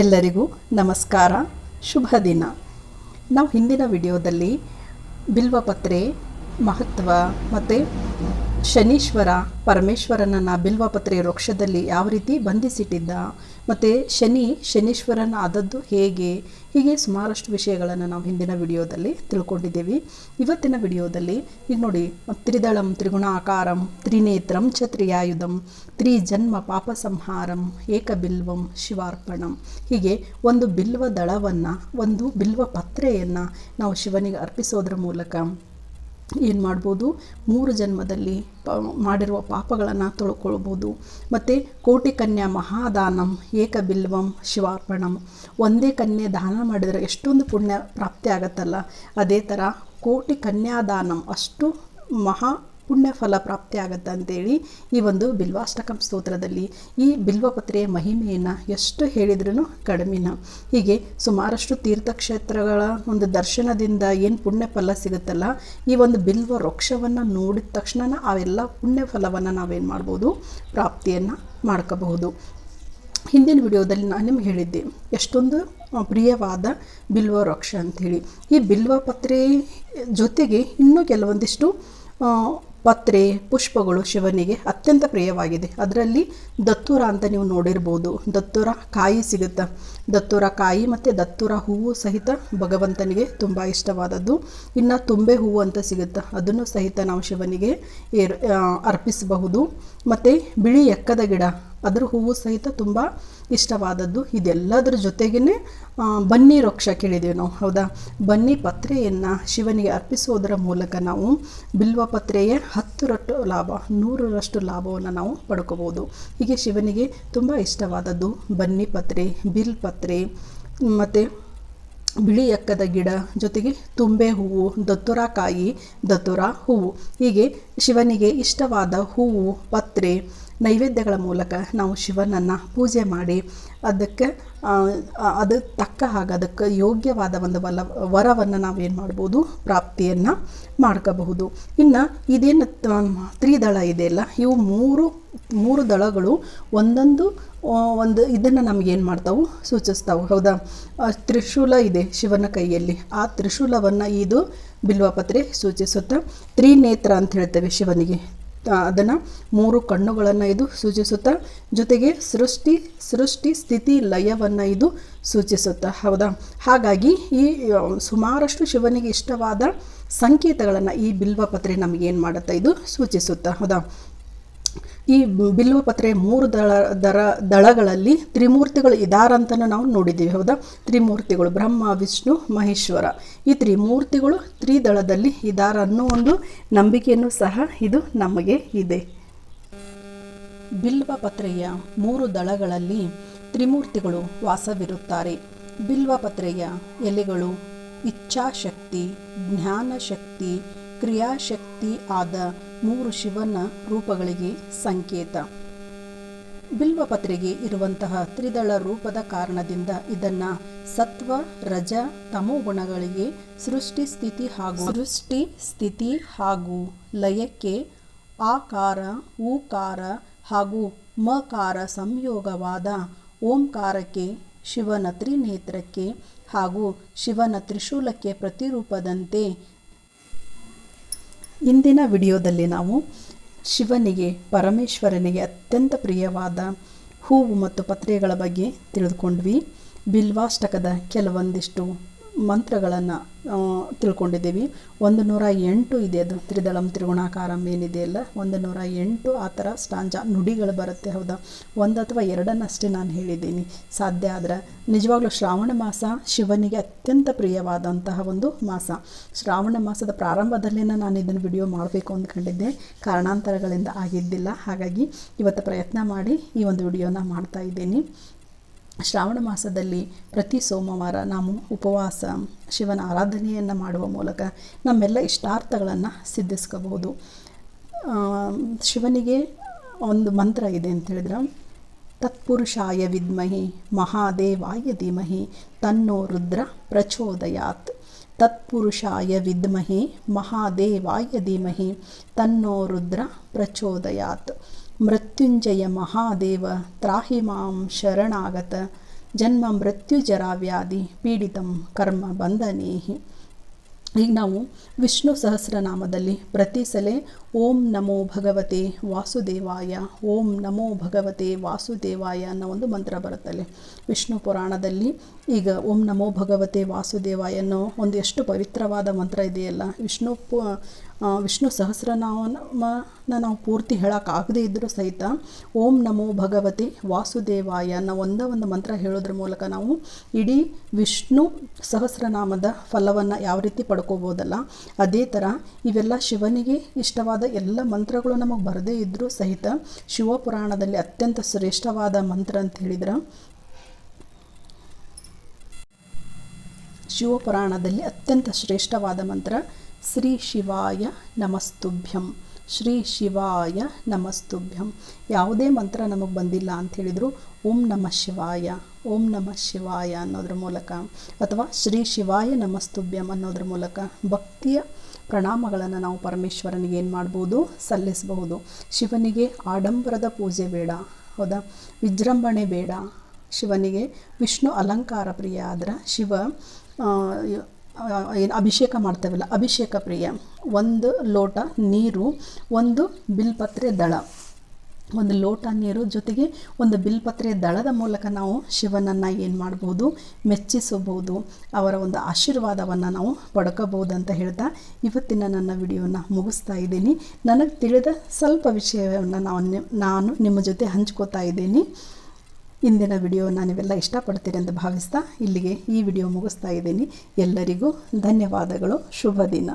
ಎಲ್ಲರಿಗೂ ನಮಸ್ಕಾರ. ಶುಭ ದಿನ. ನಾವು ಹಿಂದಿನ ವಿಡಿಯೋದಲ್ಲಿ ಬಿಲ್ವಪತ್ರೆ ಮಹತ್ವ ಮತ್ತು ಶನೀಶ್ವರ ಪರಮೇಶ್ವರನನ್ನು ಬಿಲ್ವಪತ್ರೆ ವೃಕ್ಷದಲ್ಲಿ ಯಾವ ರೀತಿ ಬಂಧಿಸಿಟ್ಟಿದ್ದ? ಮತ್ತು ಶನಿ ಶನೀಶ್ವರನ ಆದದ್ದು ಹೇಗೆ? ಹೀಗೆ ಸುಮಾರಷ್ಟು ವಿಷಯಗಳನ್ನು ನಾವು ಹಿಂದಿನ ವಿಡಿಯೋದಲ್ಲಿ ತಿಳ್ಕೊಂಡಿದ್ದೀವಿ. ಇವತ್ತಿನ ವಿಡಿಯೋದಲ್ಲಿ ಈಗ ನೋಡಿ, ತ್ರಿದಳಂ, ತ್ರಿಗುಣಾಕಾರಂ, ತ್ರಿನೇತ್ರಂ, ಛತ್ರಿಯಾಯುಧಂ ತ್ರಿಯಾಯುಧಂ ತ್ರಿಜನ್ಮ ಪಾಪ ಸಂಹಾರಂ ಏಕಬಿಲ್ವಂ, ಶಿವಾರ್ಪಣಂ. ಹೀಗೆ ಒಂದು ಬಿಲ್ವ ದಳವನ್ನು ಒಂದು ಬಿಲ್ವ ಪತ್ರೆಯನ್ನು ನಾವು ಶಿವನಿಗೆ ಅರ್ಪಿಸೋದ್ರ ಮೂಲಕ ಏನು ಮಾಡ್ಬೋದು? ಮೂರು ಜನ್ಮದಲ್ಲಿ ಪ, ಮಾಡಿರುವ ಪಾಪಗಳನ್ನು ತೊಳ್ಕೊಳ್ಬೋದು. ಮತ್ತು ಕೋಟಿ ಕನ್ಯಾ ಮಹಾದಾನಂ, ಏಕಬಿಲ್ವಂ, ಶಿವಾರ್ಪಣಂ. ಒಂದೇ ಕನ್ಯೆ ದಾನ ಮಾಡಿದರೆ ಎಷ್ಟೊಂದು ಪುಣ್ಯ ಪ್ರಾಪ್ತಿ ಆಗತ್ತಲ್ಲ? ಅದೇ ಥರ ಕೋಟಿ ಕನ್ಯಾದಾನಂ ಅಷ್ಟು ಮಹಾ ಪುಣ್ಯ ಫಲ ಪ್ರಾಪ್ತಿ ಆಗತ್ತೆ ಅಂತೇಳಿ ಈ ಒಂದು ಬಿಲ್ವಾಷ್ಟಕಂ ಸ್ತೋತ್ರದಲ್ಲಿ ಈ ಬಿಲ್ವಪತ್ರೆಯ ಮಹಿಮೆಯನ್ನು ಎಷ್ಟು ಹೇಳಿದ್ರೂ ಕಡಿಮೆನ. ಹೀಗೆ ಸುಮಾರಷ್ಟು ತೀರ್ಥಕ್ಷೇತ್ರಗಳ ಒಂದು ದರ್ಶನದಿಂದ ಏನು ಪುಣ್ಯ ಫಲ ಸಿಗುತ್ತಲ್ಲ, ಈ ಒಂದು ಬಿಲ್ವ ವೃಕ್ಷವನ್ನು ನೋಡಿದ ತಕ್ಷಣ ಅವೆಲ್ಲ ಪುಣ್ಯ ಫಲವನ್ನು ನಾವೇನು ಮಾಡ್ಬೋದು, ಪ್ರಾಪ್ತಿಯನ್ನು ಮಾಡ್ಕೋಬಹುದು. ಹಿಂದಿನ ವಿಡಿಯೋದಲ್ಲಿ ನಾನು ನಿಮ್ಗೆ ಹೇಳಿದ್ದೆ, ಎಷ್ಟೊಂದು ಪ್ರಿಯವಾದ ಬಿಲ್ವ ವೃಕ್ಷ ಅಂಥೇಳಿ. ಈ ಬಿಲ್ವ ಪತ್ರೆ ಜೊತೆಗೆ ಇನ್ನೂ ಕೆಲವೊಂದಿಷ್ಟು ಪತ್ರೆ, ಪುಷ್ಪಗಳು ಶಿವನಿಗೆ ಅತ್ಯಂತ ಪ್ರಿಯವಾಗಿದೆ. ಅದರಲ್ಲಿ ದತ್ತೂರ ಅಂತ ನೀವು ನೋಡಿರ್ಬೋದು. ದತ್ತೂರ ಕಾಯಿ ಸಿಗುತ್ತೆ. ದತ್ತೂರ ಕಾಯಿ ಮತ್ತು ದತ್ತೂರ ಹೂವು ಸಹಿತ ಭಗವಂತನಿಗೆ ತುಂಬ ಇಷ್ಟವಾದದ್ದು. ಇನ್ನು ತುಂಬೆ ಹೂವು ಅಂತ ಸಿಗುತ್ತೆ. ಅದನ್ನು ಸಹಿತ ನಾವು ಶಿವನಿಗೆ ಅರ್ಪಿಸಬಹುದು. ಮತ್ತು ಬಿಳಿ ಎಕ್ಕದ ಗಿಡ. ಅದರ ಹೂವು ಸಹಿತ ತುಂಬ ಇಷ್ಟವಾದದ್ದು. ಇದೆಲ್ಲದರ ಜೊತೆಗೇ ಬನ್ನಿ ವೃಕ್ಷ ಕೇಳಿದ್ದೀವಿ ನಾವು, ಹೌದಾ? ಬನ್ನಿ ಪತ್ರೆಯನ್ನು ಶಿವನಿಗೆ ಅರ್ಪಿಸೋದರ ಮೂಲಕ ನಾವು ಬಿಲ್ವ ಪತ್ರೆಯ ಹತ್ತರಷ್ಟು ಲಾಭ ನೂರರಷ್ಟು ಲಾಭವನ್ನು ನಾವು ಪಡ್ಕೋಬೋದು ಹೀಗೆ ಶಿವನಿಗೆ ತುಂಬ ಇಷ್ಟವಾದದ್ದು ಬನ್ನಿ ಪತ್ರೆ, ಬಿಲ್ ಪತ್ರೆ, ಮತ್ತು ಬಿಳಿ ಎಕ್ಕದ ಗಿಡ, ಜೊತೆಗೆ ತುಂಬೆ ಹೂವು ದತ್ತುರಾಕಾಯಿ ದತ್ತುರ ಹೂವು. ಹೀಗೆ ಶಿವನಿಗೆ ಇಷ್ಟವಾದ ಹೂವು, ಪತ್ರೆ ನೈವೇದ್ಯಗಳ ಮೂಲಕ ನಾವು ಶಿವನನ್ನು ಪೂಜೆ ಮಾಡಿ ಅದಕ್ಕೆ ಅದು ತಕ್ಕ ಹಾಗೆ ಅದಕ್ಕೆ ಯೋಗ್ಯವಾದ ಒಂದು ವಲ, ವರವನ್ನು ನಾವೇನು ಮಾಡ್ಬೋದು, ಪ್ರಾಪ್ತಿಯನ್ನು ಮಾಡ್ಕೋಬಹುದು. ಇನ್ನು ಇದೇನು ತ್ರಿದಳ ಇದೆಯಲ್ಲ ಇವು ಮೂರು ಮೂರು ದಳಗಳು ಒಂದೊಂದು ಒಂದು ಇದನ್ನು ನಮಗೇನು ಮಾಡ್ತಾವು, ಸೂಚಿಸ್ತಾವೆ. ಹೌದಾ? ತ್ರಿಶೂಲ ಇದೆ ಶಿವನ ಕೈಯಲ್ಲಿ. ಆ ತ್ರಿಶೂಲವನ್ನು ಇದು ಬಿಲ್ವಪತ್ರೆ ಸೂಚಿಸುತ್ತೆ ತ್ರಿನೇತ್ರ ಅಂತ ಹೇಳ್ತೇವೆ ಶಿವನಿಗೆ. ಅದನ್ನು ಮೂರು ಕಣ್ಣುಗಳನ್ನು ಇದು ಸೂಚಿಸುತ್ತಾ, ಜೊತೆಗೆ ಸೃಷ್ಟಿ ಸೃಷ್ಟಿ ಸ್ಥಿತಿ ಲಯವನ್ನು ಇದು ಸೂಚಿಸುತ್ತಾ. ಹೌದಾ? ಹಾಗಾಗಿ ಈ ಸುಮಾರಷ್ಟು ಶಿವನಿಗೆ ಇಷ್ಟವಾದ ಸಂಕೇತಗಳನ್ನು ಈ ಬಿಲ್ವಪತ್ರೆ ನಮಗೇನು ಮಾಡುತ್ತೆ ಇದು ಸೂಚಿಸುತ್ತಾ. ಹೌದಾ? ಈ ಬಿಲ್ವಪತ್ರೆ ಮೂರು ದಳ, ದರ, ದಳಗಳಲ್ಲಿ ತ್ರಿಮೂರ್ತಿಗಳು ಇದಾರಂತನೂ ನಾವು ನೋಡಿದ್ದೀವಿ, ಹೌದಾ? ತ್ರಿಮೂರ್ತಿಗಳು ಬ್ರಹ್ಮ, ವಿಷ್ಣು, ಮಹೇಶ್ವರ. ಈ ತ್ರಿಮೂರ್ತಿಗಳು ತ್ರಿದಳದಲ್ಲಿ ಇದಾರ ಅನ್ನೋ ಒಂದು ನಂಬಿಕೆಯನ್ನು ಸಹ ಇದು ನಮಗೆ ಇದೆ. ಬಿಲ್ವಪತ್ರೆಯ ಮೂರು ದಳಗಳಲ್ಲಿ ತ್ರಿಮೂರ್ತಿಗಳು ವಾಸವಿರುತ್ತಾರೆ. ಬಿಲ್ವಪತ್ರೆಯ ಎಲೆಗಳು ಇಚ್ಛಾಶಕ್ತಿ, ಜ್ಞಾನಶಕ್ತಿ, ಕ್ರಿಯಾಶಕ್ತಿ ಆದ ಮೂರು ಶಿವನ ರೂಪಗಳಿಗೆ ಸಂಕೇತ. ಬಿಲ್ವಪತ್ರೆಗೆ ಇರುವಂತಹ ತ್ರಿದಳ ರೂಪದ ಕಾರಣದಿಂದ ಇದನ್ನ ಸತ್ವ, ರಜ, ತಮೋ ಗುಣಗಳಿಗೆ ಸೃಷ್ಟಿ ಸ್ಥಿತಿ ಹಾಗೂ ಸೃಷ್ಟಿ ಸ್ಥಿತಿ ಹಾಗೂ ಲಯಕ್ಕೆ ಆಕಾರ, ಊಕಾರ ಹಾಗೂ ಮಕಾರ ಸಂಯೋಗವಾದ ಓಂಕಾರಕ್ಕೆ, ಶಿವನ ತ್ರಿನೇತ್ರಕ್ಕೆ ಹಾಗೂ ಶಿವನ ತ್ರಿಶೂಲಕ್ಕೆ ಪ್ರತಿರೂಪದಂತೆ ಇಂದಿನ ವಿಡಿಯೋದಲ್ಲಿ ನಾವು ಶಿವನಿಗೆ ಪರಮೇಶ್ವರನಿಗೆ ಅತ್ಯಂತ ಪ್ರಿಯವಾದ ಹೂವು ಮತ್ತು ಪತ್ರೆಗಳ ಬಗ್ಗೆ ತಿಳಿದುಕೊಂಡ್ವಿ. ಬಿಲ್ವಾಷ್ಟಕದ ಕೆಲವೊಂದಿಷ್ಟು ಮಂತ್ರಗಳನ್ನು ತಿಳ್ಕೊಂಡಿದ್ದೀವಿ. ಒಂದು ನೂರ ಎಂಟು ಇದೆ ಅದು. ತ್ರಿದಳಂ ತ್ರಿಗುಣಾಕಾರಂ ಏನಿದೆಯಲ್ಲ ಒಂದು ನೂರ ಎಂಟು ಆ ಥರ ಸ್ಟಾಂಜ ನುಡಿಗಳು ಬರುತ್ತೆ, ಹೌದಾ? ಒಂದು ಅಥವಾ ಎರಡನ್ನಷ್ಟೇ ನಾನು ಹೇಳಿದ್ದೀನಿ. ಸಾಧ್ಯ ಆದರೆ. ನಿಜವಾಗ್ಲೂ ಶ್ರಾವಣ ಮಾಸ ಶಿವನಿಗೆ ಅತ್ಯಂತ ಪ್ರಿಯವಾದಂತಹ ಒಂದು ಮಾಸ. ಶ್ರಾವಣ ಮಾಸದ ಪ್ರಾರಂಭದಲ್ಲೇ ನಾನು ಇದನ್ನು ವಿಡಿಯೋ ಮಾಡಬೇಕು ಅಂದ್ಕೊಂಡಿದ್ದೆ. ಕಾರಣಾಂತರಗಳಿಂದ ಆಗಿದ್ದಿಲ್ಲ. ಹಾಗಾಗಿ ಇವತ್ತು ಪ್ರಯತ್ನ ಮಾಡಿ ಈ ಒಂದು ವಿಡಿಯೋನ ಮಾಡ್ತಾ ಇದ್ದೀನಿ. ಶ್ರಾವಣ ಮಾಸದಲ್ಲಿ ಪ್ರತಿ ಸೋಮವಾರ ನಾವು ಉಪವಾಸ, ಶಿವನ ಆರಾಧನೆಯನ್ನು ಮಾಡುವ ಮೂಲಕ ನಮ್ಮೆಲ್ಲ ಇಷ್ಟಾರ್ಥಗಳನ್ನು ಸಿದ್ಧಿಸ್ಕೋಬಹುದು. ಶಿವನಿಗೆ ಒಂದು ಮಂತ್ರ ಇದೆ ಅಂತ ಹೇಳಿದ್ರೆ, ತತ್ಪುರುಷಾಯ ವಿದ್ಮಹಿ, ಮಹಾದೇವಾಯ ಧೀಮಹಿ, ತನ್ನೋ ರುದ್ರ ಪ್ರಚೋದಯಾತ್. ತತ್ಪುರುಷಾಯ ವಿದ್ಮಹಿ, ಮಹಾದೇವಾಯ ಧೀಮಹಿ, ತನ್ನೋ ರುದ್ರ ಪ್ರಚೋದಯಾತ್. ಮೃತ್ಯುಂಜಯ ಮಹಾದೇವ, ತ್ರಾಹಿ ಮಾಂ ಶರಣಾಗತ, ಜನ್ಮ ಮೃತ್ಯು ಜರಾ ವ್ಯಾಧಿ ಪೀಡಿತಂ ಕರ್ಮ ಬಂಧನೇಹಿ. ಈಗ ನಾವು ವಿಷ್ಣು ಸಹಸ್ರನಾಮದಲ್ಲಿ ಪ್ರತಿ ಸಲ ಓಂ ನಮೋ ಭಗವತೆ ವಾಸುದೇವಾಯ, ಓಂ ನಮೋ ಭಗವತೆ ವಾಸುದೇವಾಯ ಅನ್ನೋ ಒಂದು ಮಂತ್ರ ಬರುತ್ತಲ್ಲಿ ವಿಷ್ಣು ಪುರಾಣದಲ್ಲಿ ಈಗ ಓಂ ನಮೋ ಭಗವತೆ ವಾಸುದೇವಾಯ ಅನ್ನೋ ಒಂದು ಎಷ್ಟು ಪವಿತ್ರವಾದ ಮಂತ್ರ ಇದೆಯಲ್ಲ, ವಿಷ್ಣು ವಿಷ್ಣು ಸಹಸ್ರನಾಮನ ನಾವು ಪೂರ್ತಿ ಹೇಳೋಕ್ಕಾಗದೇ ಇದ್ದರೂ ಸಹಿತ ಓಂ ನಮೋ ಭಗವತಿ ವಾಸುದೇವಾಯ ಅನ್ನೋ ಒಂದೇ ಒಂದು ಮಂತ್ರ ಹೇಳೋದ್ರ ಮೂಲಕ ನಾವು ಇಡೀ ವಿಷ್ಣು ಸಹಸ್ರನಾಮದ ಫಲವನ್ನು ಯಾವ ರೀತಿ ಪಡ್ಕೋಬೋದಲ್ಲ, ಅದೇ ಥರ ಇವೆಲ್ಲ ಶಿವನಿಗೆ ಇಷ್ಟವಾದ ಎಲ್ಲ ಮಂತ್ರಗಳು ನಮಗೆ ಬರದೇ ಇದ್ದರೂ ಸಹಿತ ಶಿವಪುರಾಣದಲ್ಲಿ ಅತ್ಯಂತ ಶ್ರೇಷ್ಠವಾದ ಮಂತ್ರ ಅಂತ ಹೇಳಿದ್ರೆ, ಶಿವಪುರಾಣದಲ್ಲಿ ಅತ್ಯಂತ ಶ್ರೇಷ್ಠವಾದ ಮಂತ್ರ ಶ್ರೀ ಶಿವಾಯ ನಮಸ್ತುಭ್ಯಂ. ಶ್ರೀ ಶಿವಾಯ ನಮಸ್ತುಭ್ಯಂ. ಯಾವುದೇ ಮಂತ್ರ ನಮಗೆ ಬಂದಿಲ್ಲ ಅಂತ ಹೇಳಿದ್ರು ಓಂ ನಮ ಶಿವಾಯ, ಓಂ ನಮ ಶಿವಾಯ ಅನ್ನೋದ್ರ ಮೂಲಕ. ಅಥವಾ ಶ್ರೀ ಶಿವಾಯ ನಮಸ್ತುಭ್ಯಂ ಅನ್ನೋದ್ರ ಮೂಲಕ ಭಕ್ತಿಯ ಪ್ರಣಾಮಗಳನ್ನು ನಾವು ಪರಮೇಶ್ವರನಿಗೆ ಏನು ಮಾಡ್ಬೋದು? ಸಲ್ಲಿಸಬಹುದು. ಶಿವನಿಗೆ ಆಡಂಬರದ ಪೂಜೆ ಬೇಡ. ಹೌದಾ? ವಿಜೃಂಭಣೆ ಬೇಡ. ಶಿವನಿಗೆ ವಿಷ್ಣು ಅಲಂಕಾರ ಪ್ರಿಯ ಆದ್ರೆ ಶಿವ ಏನು ಅಭಿಷೇಕ ಮಾಡ್ತೇವಲ್ಲ, ಅಭಿಷೇಕ ಪ್ರಿಯ. ಒಂದು ಲೋಟ ನೀರು, ಒಂದು ಬಿಲ್ಪತ್ರೆ ದಳ. ಒಂದು ಲೋಟ ನೀರು ಜೊತೆಗೆ ಒಂದು ಬಿಲ್ಪತ್ರೆ ದಳದ ಮೂಲಕ ನಾವು ಶಿವನನ್ನು ಏನು ಮಾಡ್ಬೋದು, ಮೆಚ್ಚಿಸಬಹುದು, ಅವರ ಒಂದು ಆಶೀರ್ವಾದವನ್ನು ನಾವು ಪಡ್ಕೋಬಹುದು ಅಂತ ಹೇಳ್ತಾ ಇವತ್ತಿನ ನನ್ನ ವಿಡಿಯೋನ ಮುಗಿಸ್ತಾ ಇದ್ದೀನಿ. ನನಗೆ ತಿಳಿದ ಸ್ವಲ್ಪ ವಿಷಯವನ್ನು ನಾನು ನಾನು ನಿಮ್ಮ ಜೊತೆ ಹಂಚ್ಕೋತಾ ಇದ್ದೀನಿ. ಇಂದಿನ ವಿಡಿಯೋನ ನೀವೆಲ್ಲ ಇಷ್ಟಪಡ್ತೀರಿ ಅಂತ ಭಾವಿಸ್ತಾ ಇಲ್ಲಿಗೆ ಈ ವಿಡಿಯೋ ಮುಗಿಸ್ತಾ ಇದ್ದೀನಿ. ಎಲ್ಲರಿಗೂ ಧನ್ಯವಾದಗಳು. ಶುಭ ದಿನ.